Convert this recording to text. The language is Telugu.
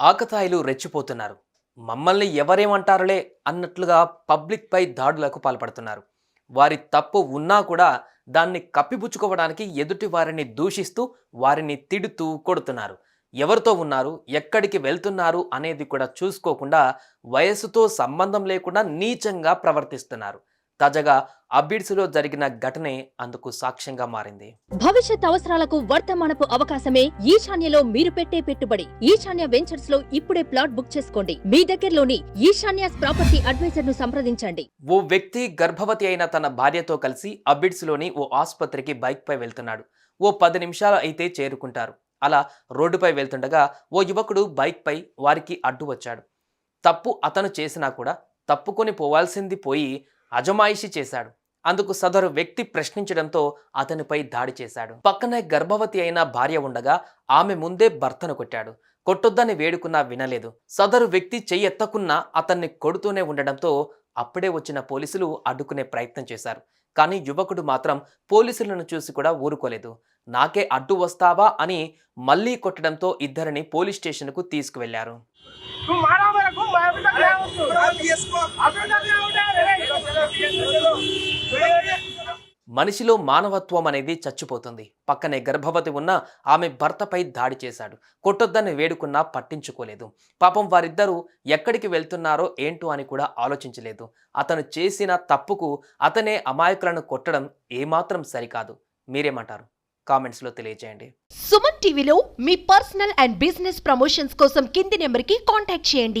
ఆకతాయిలు రెచ్చిపోతున్నారు. మమ్మల్ని ఎవరేమంటారులే అన్నట్లుగా పబ్లిక్పై దాడులకు పాల్పడుతున్నారు. వారి తప్పు ఉన్నా కూడా దాన్ని కప్పిపుచ్చుకోవడానికి ఎదుటి వారిని దూషిస్తూ వారిని తిడుతూ కొడుతున్నారు. ఎవరితో ఉన్నారు ఎక్కడికి వెళ్తున్నారు అనేది కూడా చూసుకోకుండా వయసుతో సంబంధం లేకుండా నీచంగా ప్రవర్తిస్తున్నారు. తాజాగా అబిడ్స్లో జరిగిన ఘటనే అందుకు సాక్ష్యంగా మారింది. భవిష్యత్ అవసరాలకు వర్తమానపు అవకాశమే ఈశాన్యలో మీరు పెట్టే పెట్టుబడి. ఈశాన్య వెంచర్స్లో ఇప్పుడే ప్లాట్ బుక్ చేసుకోండి. మీ దగ్గరలోని ఈశాన్య ప్రాపర్టీ అడ్వైజర్ను సంప్రదించండి. ఓ వ్యక్తి గర్భవతి అయిన తన భార్యతో కలిసి అబిడ్స్లోని ఓ ఆసుపత్రికి బైక్పై వెళ్తున్నాడు. ఓ పది నిమిషాలు అయితే చేరుకుంటారు. అలా రోడ్డుపై వెళ్తుండగా ఓ యువకుడు బైక్పై వారికి అడ్డు వచ్చాడు తప్పు అతను చేసినా కూడా తప్పుకొని పోవాల్సింది పోయి అజమాయిషి చేశాడు. అందుకు సదరు వ్యక్తి ప్రశ్నించడంతో అతనిపై దాడి చేశాడు. పక్కనే గర్భవతి అయిన భార్య ఉండగా ఆమె ముందే భర్తను కొట్టాడు. కొట్టొద్దని వేడుకున్నా వినలేదు. సదరు వ్యక్తి చెయ్యెత్తకున్నా అతన్ని కొడుతూనే ఉండడంతో అప్పుడే వచ్చిన పోలీసులు అడ్డుకునే ప్రయత్నం చేశారు. కానీ యువకుడు మాత్రం పోలీసులను చూసి కూడా ఊరుకోలేదు. నాకే అడ్డు వస్తావా అని మళ్ళీ కొట్టడంతో ఇద్దరిని పోలీస్ స్టేషన్కు తీసుకువెళ్ళారు. మనిషిలో మానవత్వం అనేది చచ్చిపోతుంది. పక్కనే గర్భవతి ఉన్న ఆమె భర్తపై దాడి చేశాడు. కొట్టొద్దని వేడుకున్నా పట్టించుకోలేదు. పాపం వారిద్దరూ ఎక్కడికి వెళ్తున్నారో ఏంటో అని కూడా ఆలోచించలేదు. అతను చేసిన తప్పుకు అతనే అమాయకులను కొట్టడం ఏమాత్రం సరికాదు. మీరేమంటారు? కామెంట్స్లో తెలియజేయండి. సుమన్ టీవీలో మీ పర్సనల్ అండ్ బిజినెస్ ప్రమోషన్స్ కోసం కింది నెంబర్కి కాంటాక్ట్ చేయండి.